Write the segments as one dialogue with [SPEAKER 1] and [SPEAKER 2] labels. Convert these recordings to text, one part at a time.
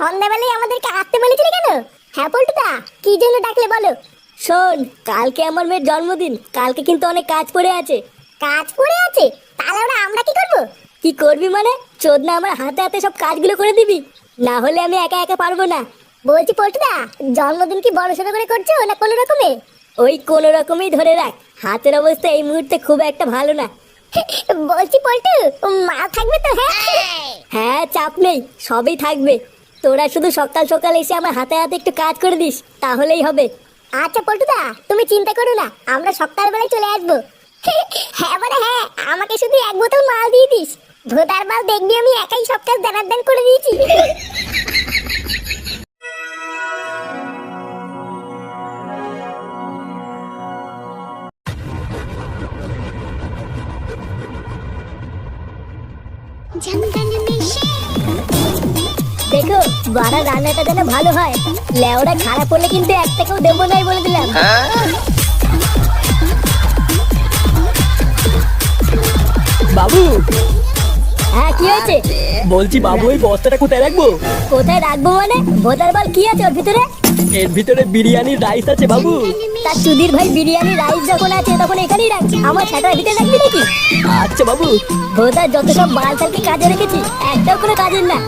[SPEAKER 1] সন্ধ্যাবেলায় আমাদেরকে আসতে বলেছিলে কেন? হ্যাঁ পল্টুদা কি জন্য ডাকলে বলো?
[SPEAKER 2] শোন কালকে আমার মেয়ের জন্মদিন। কালকে কিন্তু অনেক কাজ পড়ে আছে।
[SPEAKER 1] কাজ পড়ে আছে? তাহলে ওরা আমরা কি করব?
[SPEAKER 2] কি করবি মানে? চোদ না আমার হাতে হাতে সব কাজগুলো করে দিবি। না হলে আমি একা একা পারব না।
[SPEAKER 1] বলছি পল্টুদা জন্মদিন কি বড় সড়ো করে করছ না কোনো রকমে?
[SPEAKER 2] ওই কোনো রকমই ধরে রাখ। হাতের অবস্থা এই মুহূর্তে খুব একটা ভালো না।
[SPEAKER 1] বলছি পল্টু মা থাকবে তো হ্যাঁ?
[SPEAKER 2] হ্যাঁ চাপ নেই সবই থাকবে। তোরা শুধু সকাল সকাল এসে আমার হাতে হাতে একটু কাজ করে দিস তাহলেই হবে।
[SPEAKER 1] আচ্ছা পল্টুদা তুমি চিন্তা করো না আমরা সকালবেলায় চলে আসব। হ্যাঁ মানে হ্যাঁ আমাকে শুধু এক বোতল মাল দিয়ে দিস। ভোদার মাল দেখবি আমি একাই সব কাজ দানার দান করে দিয়েছি।
[SPEAKER 2] দেখো বাড়া রান্নাটা যেন ভালো হয়। লেওরা খারাপ হলে কিন্তু এক টাকাও দেবো নাই বলে দিলাম।
[SPEAKER 3] বাবু!
[SPEAKER 2] হ্যাঁ কি হয়েছে?
[SPEAKER 3] বলছি বাবু এই বস্তাটা কোথায় রাখব?
[SPEAKER 2] কোথায় রাখব মানে? ভোটার বল কি আছে ওর ভিতরে?
[SPEAKER 3] এর ভিতরে বিরিয়ানির রাইস আছে বাবু।
[SPEAKER 2] তার সুধীর ভাই বিরিয়ানি রাইস যখন আছে তখন এখানেই রাখ। আমার ছাটার ভিতরে রাখবি নাকি?
[SPEAKER 3] আচ্ছা বাবু।
[SPEAKER 2] ভোটার যত সব বাল কাজে রেখেছি একটাও কোনো কাজের না।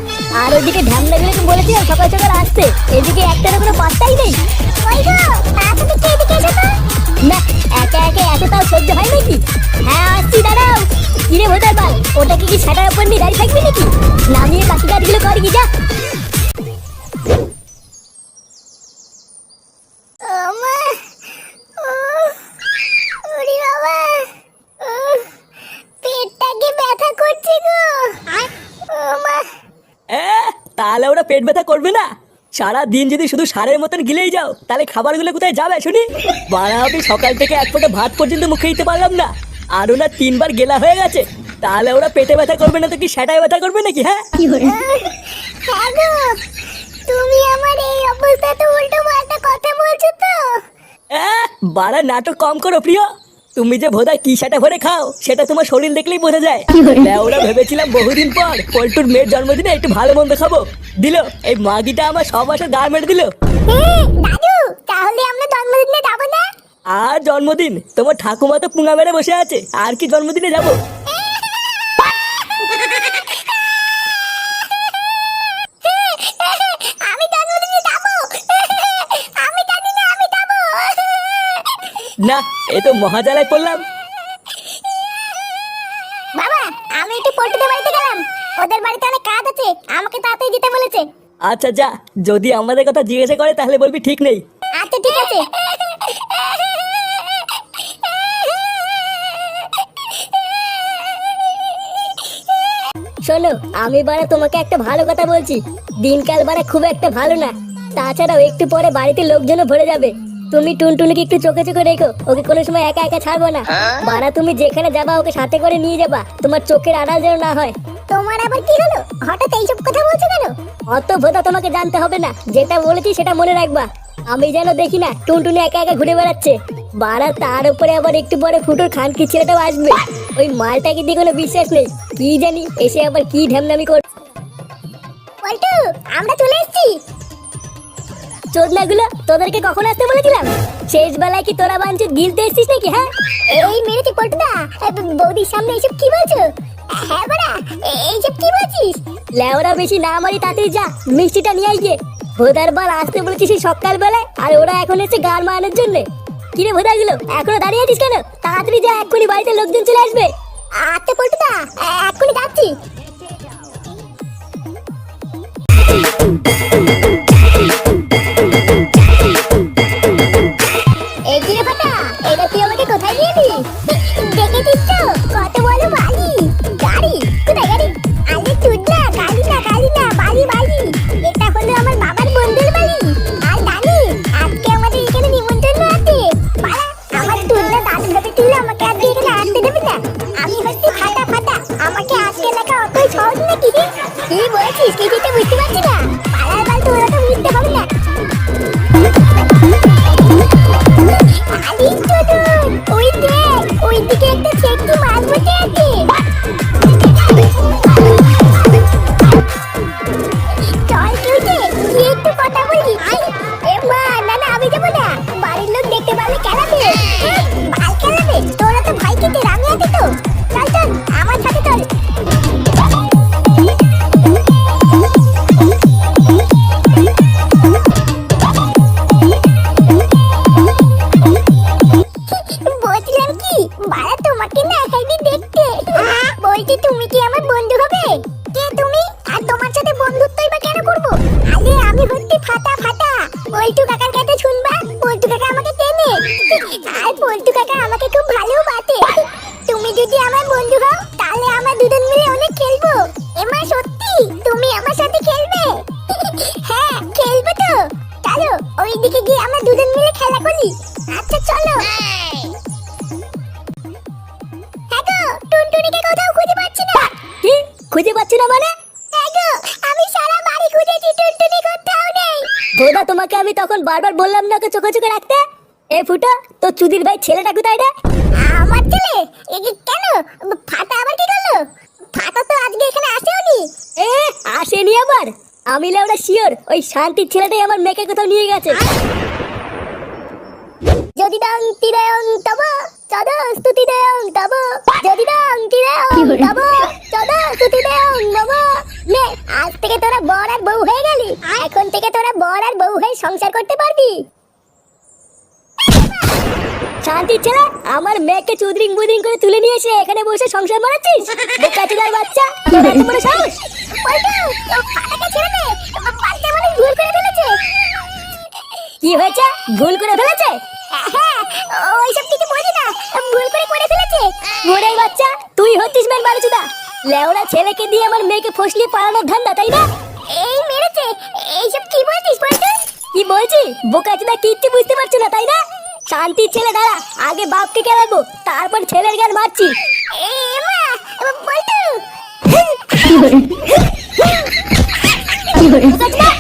[SPEAKER 2] আর ওইদিকে ঢ্যামলাগুলোকে বলেছিলাম সকাল সকাল আসতে। এদিকে একটারও কোনো পাত্তাই নেই। না একা একা এত তাও সহ্য হয় নাকি? হ্যাঁ আসছি দাঁড়াও। কিরে ভোটার পাল ওটাকে কি ছাটার উপর নিয়ে দাঁড়িয়ে থাকবি নাকি? নামিয়ে বাকি কাজগুলো কর কি যা।
[SPEAKER 1] ওরা
[SPEAKER 3] পেট ব্যথা করবে না? সারা দিন যদি শুধু সারের মতন গিলেই যাও তাহলে খাবারগুলো কোথায় যাবে শুনি? বাড়া আমি সকাল থেকে এক ফোঁটা ভাত পর্যন্ত মুখে দিতে পারলাম না। আর ওনার তিনবার গেলা হয়ে গেছে। তাহলে ওরা পেটে ব্যথা করবে না তো কি সেটাই ব্যথা করবে নাকি হ্যাঁ?
[SPEAKER 1] হ্যাঁ তুমি আমার এই অবস্থাতে উল্টো পাল্টা কথা বলছো তো?
[SPEAKER 3] বাড়া নাটক কম করো প্রিয়। তুমি যে ভোদা কি সেটা ভরে খাও সেটা তোমার শরীর দেখলেই বোঝা যায়। ওরা ভেবেছিলাম বহুদিন পর পল্টুর মেয়ের জন্মদিনে একটু ভালো মন্দ খাব। দিল এই মাগিটা আমার সব আসার দাঁড় মেরে দিল।
[SPEAKER 1] দাদু তাহলে আমরা জন্মদিনে যাব না?
[SPEAKER 3] আর জন্মদিন তোমার ঠাকুমা তো পুঙা মেরে বসে আছে আর কি জন্মদিনে যাব
[SPEAKER 1] আমি জন্মদিনে যাব আমি জানি না আমি যাব
[SPEAKER 3] না এ তো মহাজালায় পড়লাম।
[SPEAKER 1] বাবা আমি একটু পল্টুদের বাড়িতে গেলাম। ওদের বাড়িতে অনেক কাজ আছে। আমাকে তাড়াতাড়ি যেতে বলেছে।
[SPEAKER 3] আচ্ছা যা। যদি আমাদের কথা জিজ্ঞাসা করে তাহলে বলবি ঠিক নেই।
[SPEAKER 1] আচ্ছা ঠিক আছে।
[SPEAKER 2] শোনো আমি বারা তোমাকে একটা ভালো কথা বলছি। দিনকাল বারা খুব একটা ভালো না। তাছাড়াও একটু পরে বাড়িতে লোকজনও ভরে যাবে। তুমি টুনটুনিকে একটু চোখে চোখে রেখো ওকে কোনো সময় একা একা ছাড়বো না। বারা তুমি যেখানে যাবা ওকে সাথে করে নিয়ে যাবা। তোমার চোখের আড়াল যেন না হয়।
[SPEAKER 1] তোমার আবার কি হলো? হঠাৎ এইসব কথা বলছো কেন?
[SPEAKER 2] অত ভোতা তোমাকে জানতে হবে না। যেটা বলেছি সেটা মনে রাখবা। আমি যেন দেখি না টুনটুনি একা একা ঘুরে বেড়াচ্ছে। বাড়া তার উপরে আবার একটু পরে ফুটোর খানকি ছেলেটাও আসবে। ওই মালটাকে দিয়ে কোনো বিশ্বাস নেই। কি জানি এসে আবার কি ঢ্যামনামি কর
[SPEAKER 1] আমরা চলে এসেছি।
[SPEAKER 2] চোদনাগুলো তোদেরকে কখন আসতে বলেছিলাম? শেষ বেলায় কি তোরা বাঞ্চুত গিলতে এসছিস নাকি হ্যাঁ?
[SPEAKER 1] এই মেরেছে পল্টুদা বৌদির সামনে এইসব কি বলছো? হ্যাঁ বাড়া এইসব কি বলছিস?
[SPEAKER 2] লেওরা বেশি না মারি তাতেই যা, মিষ্টিটা নিয়ে আই গিয়ে। ভোদার বার আসতে বলেছিস সেই সকাল বেলায় আর ওরা এখন এসে গান মারানোর জন্য। কিরে ভোদাগুলো এখনও দাঁড়িয়ে আছিস কেন? তাড়াতাড়ি যা, এক্ষুনি বাড়িতে লোকজন চলে আসবে।
[SPEAKER 1] আচ্ছা পল্টুদা এক্ষুনি যাচ্ছি। পল্টু কাকার কাছে শুনবা? পল্টু কাকা আমাকে চেনে। আর পল্টু কাকা আমাকে খুব ভালো বাতে তুমি যদি আমার বন্ধু হও, তাহলে আমরা দুজন মিলে অনেক খেলব। এমা, সত্যি? তুমি আমার সাথে খেলবে? হ্যাঁ খেলব তো। চলো, ওইদিকে গিয়ে আমরা দুজন মিলে খেলা করি। আচ্ছা চলো। হ্যাঁ খুঁজে পাচ্ছি না
[SPEAKER 2] মানে? বোধা তোমাকে আমি তখন বারবার বললাম না ওকে চোখে চোখে রাখতে? এ ফুটো তো চুদির ভাই ছেলেটা কোথায় রে?
[SPEAKER 1] আমার ছেলে? কেন? ফাটা আবার কি করল? ফাটা তো আজকে এখানে আসেওনি।
[SPEAKER 2] এ আসেনি আবার। আমি লেওরা শিওর ওই শান্তির ছেলেটাই আমার মেয়েকে কোথাও নিয়ে গেছে।
[SPEAKER 1] যদি দং তিরে তব সংসার করতে পারবি?
[SPEAKER 2] শান্তির ছেলে, আমার মেয়েকে চুদরিং বুদরিং করে তুলে নিয়ে এসে এখানে বসে সংসার বোকাচুদার বাচ্চা কি হয়েছে? ভুল করে ফেলেছে?
[SPEAKER 1] হ্যাঁ ওইসব কিছু বলি না, ভুল করে করে ফেলেছে।
[SPEAKER 2] বাচ্চা, তুই হচ্ছিস মেন বারুচুদা লেওড়া ছেলেকে দিয়ে আমার মেয়েকে ফসলিয়ে পালানোর ধান্দা, তাই না?
[SPEAKER 1] এই মেরেছে, এইসব কি বলছিস পল্টু
[SPEAKER 2] কি বলছি? বোকাচুদা কিচ্ছু বুঝতে পারছ না তাই না? শান্তির ছেলে দাঁড়া আগে বাপকে কেলাবো তারপর ছেলের গান মারছি বোকাচুদা